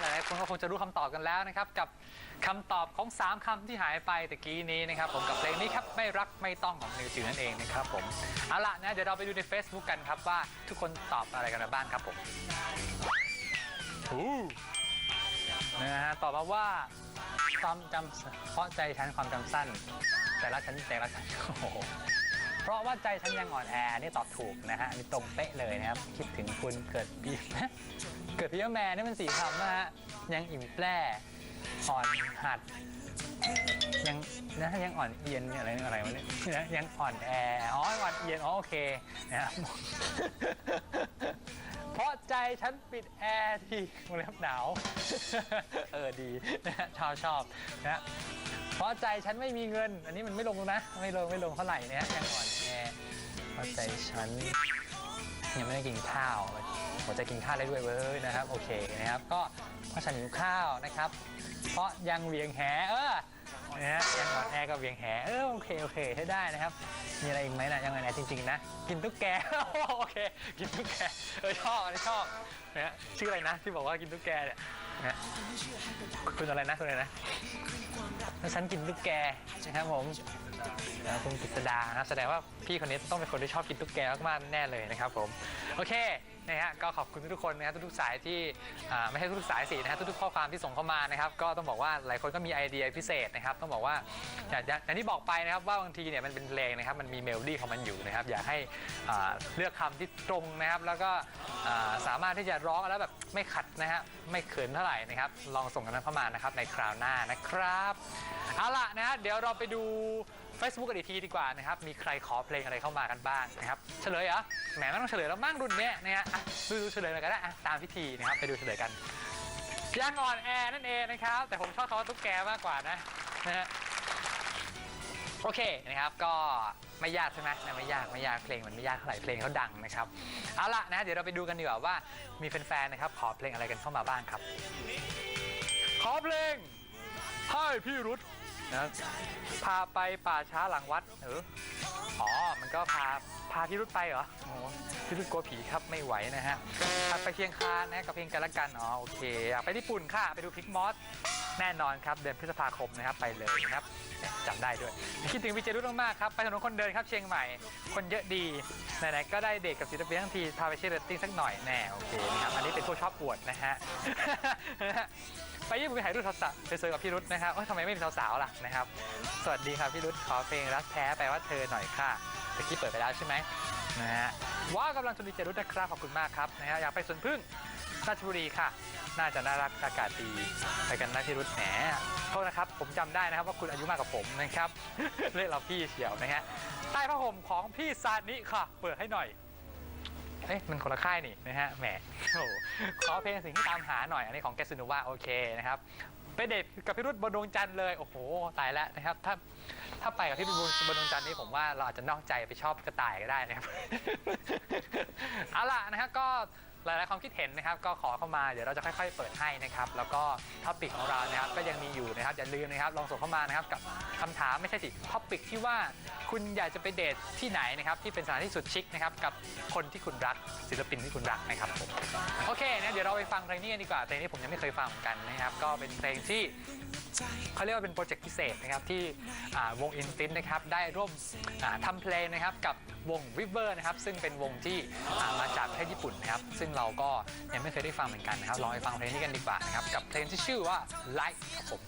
หลายๆคนก็คงจะรู้คำตอบกันแล้วนะครับกับคำตอบของ 3คำที่หายไปตะกี้นี้นะครับผมกับเพลงนี้ครับไม่รักไม่ต้องของนิวจิ๋วนั่นเองนะครับผมเอาล่ะนะเดี๋ยวเราไปดูใน Facebook กันครับว่าทุกคนตอบอะไรกันมาบ้างครับผมอู้นะฮะตอบมาว่าความจำเพราะใจฉันความจำสั้น แต่ละฉันแต่ละฉันโอ้โห เพราะว่าใจฉันยังอ่อนแอนี่ตอบถูกนะฮะอันนี่ตรงเป๊ะเลยนะครับ คิดถึงคุณเกิดปีเกิดพี่แม่นี่มันสี่คำนะฮะยังอิ่มแปร่อ่อนหัด ยังนะยังอ่อนเอียนอะไรอะไรวะเนี่ยนะยังอ่อนแออ๋ออ่อนเอียนอ๋อโอเคนะครับ เพราะใจฉันปิดแอร์ที่วงเล็บหนาว เออดีนะฮะชอบชอบนะฮะ เพราะใจฉันไม่มีเงิน อันนี้มันไม่ลงนะ ไม่ลงไม่ลงเท่าไหร่นะฮะยังอ่อนแอเพราะใจฉันยังไม่ได้กินข้าวผมจกินข้าวได้ด้วยเว้ยนะครับ โอเคนะครับ ก็เพราะฉันหิวข้าวนะครับ เพราะยังเหวียงแหเออนะฮะยังอ่อนแอกับเวียงแหเออโอเคโอเคใช้ได้นะครับ มีอะไรอีกไหมนะยังอ่อนแอจริงๆนะ กินตุ๊กแก โอเค กินตุ๊กแกเออชอบอันนี้ชอบนะฮะชื่ออะไรนะที่บอกว่ากินตุ๊กแกเนี่ย นะคุณอะไรนะคุณอะไรนะแล้วฉันกินตุ๊กแกนะครับผมนะคุณกฤษดานะแสดงว่าพี่คนนี้ต้องเป็นคนที่ชอบกินตุ๊กแกมากๆแน่เลยนะครับผมโอเค นะฮะก็ขอบคุณทุกๆคนนะครับทุกๆสายที่อ่าไม่ใช่ทุกๆสายสินะฮะทุกๆข้อความที่ส่งเข้ามานะครับก็ต้องบอกว่าหลายคนก็มีไอเดียพิเศษนะครับต้องบอกว่าอย่างอย่างอย่างที่บอกไปนะครับว่าบางทีเนี่ยมันเป็นเพลงนะครับมันมีเมโลดี้ของมันอยู่นะครับอยากให้อ่าเลือกคำที่ตรงนะครับแล้วก็อ่าสามารถที่จะร้องแล้วแบบไม่ขัดนะฮะไม่เขินเท่าไหร่นะครับลองส่งกันเข้ามานะครับในคราวหน้านะครับเอาล่ะนะฮะเดี๋ยวเราไปดู Facebook กันอีกทีดีกว่านะครับ มีใครขอเพลงอะไรเข้ามากันบ้างนะครับ เฉลยเหรอ แหมไม่ต้องเฉลยแล้วมั่งรุ่นเนี้ยนะฮะอะดูเฉลยมากันได้อะตามพิธีนะครับ ไปดูเฉลยกันยังอ่อนแอนั่นเองนะครับ แต่ผมชอบคำว่าตุ๊กแกมากกว่านะนะฮะโอเคนะครับก็ไม่ยากใช่ไหมนะไม่ยากไม่ยากเพลงมันไม่ยากเท่าไหร่เพลงเขาดังนะครับเอาล่ะนะเดี๋ยวเราไปดูกันดีกว่าว่ามีแฟนๆนะครับขอเพลงอะไรกันเข้ามาบ้างครับ ขอเพลงให้พี่รุธ นะพาไปป่าช้าหลังวัดเอออ๋อ มันก็พาาพี่รุธไปเหรอโอ้พี่รุธกลัวผีครับไม่ไหวนะฮะพาไปเชียงคานนะกับเพลงกันละกันอ๋อโอเคอยากไปญี่ปุ่นค่ะไปดูพิกมอสแน่นอนครับเดือนพฤษภาคมนะครับไปเลยนะครับจำได้ด้วยคิดถึงวิเจรุธมากๆครับไปถนนคนเดินครับเชียงใหม่ คนเยอะดีไหนๆก็ได้เด็กกับศิลปินทั้งทีพาไปเชียร์เรตติ้งสักหน่อยแน่โอเคนะครับอันนี้เป็นพวกชอบปวดนะฮะไปญี่ปุ่นไปถ่ายรูปสาวๆไปเจอกับพี่รุธนะครับทำไมไม่มีสาวๆล่ะนะครับ สวัสดีครับพี่รุธขอเพลงรักแท้แปลว่าเธอหน่อยค่ะ ตะกี้เปิดไปแล้วใช่ไหมนะฮะว้าวกำลังชมดีเจรุธนะครับขอบคุณมากครับนะฮะอยากไปสวนพึ่งราชบุรีค่ะ น่าจะน่ารักอากาศดีไปกันนะพี่รุธแหมโทษนะครับ ผมจำได้นะครับว่าคุณอายุมากกว่าผมนะครับเรียกเราพี่เฉียวนะฮะใต้ผ้าห่มของพี่ซานิค่ะ เปิดให้หน่อยเอ๊ะมันคนละค่ายนี่นะฮะแหมโอ้ขอเพลงสิ่งที่ตามหาหน่อยอันนี้ของแกสโนวาโอเคนะครับ ไปเดทกับพี่รุ่บนดวงจันทร์เลยโอ้โหตายแล้วนะครับ ถ้าถ้าไปกับพี่รุ่บนดวงจันทร์นี่ผมว่าเราอาจจะนอกใจไปชอบกระต่ายก็ได้นะครับ เอาล่ะนะครับก็ หลายๆความคิดเห็นนะครับก็ขอเข้ามาเดี๋ยวเราจะค่อย ๆ เปิดให้นะครับแล้วก็ท็อปิกของเรานะครับก็ยังมีอยู่นะครับอย่าลืมนะครับลองส่งเข้ามานะครับกับคำถามไม่ใช่สิท็อปิกที่ว่าคุณอยากจะไปเดทที่ไหนนะครับที่เป็นสถานที่สุดชิคนะครับกับคนที่คุณรักศิลปินที่คุณรักนะครับผมโอเคนะเดี๋ยวเราไปฟังเพลงนี้กันดีกว่าเพลงนี้ผมยังไม่เคยฟังเหมือนกันนะครับก็เป็นเพลงที่เขาเรียกว่าเป็นโปรเจกต์พิเศษนะครับที่วงอินสตินนะครับได้ร่วมทำเพลงนะครับกับวง River นะครับซึ่งเป็นวงที่มาจากประเทศญี่ปุ่นนะครับซึ่งเราก็ยังไม่เคยได้ฟังเหมือนกันนะครับลองไปฟังเพลงนี้กันดีกว่านะครับกับเพลงที่ชื่อว่า Light ครับผม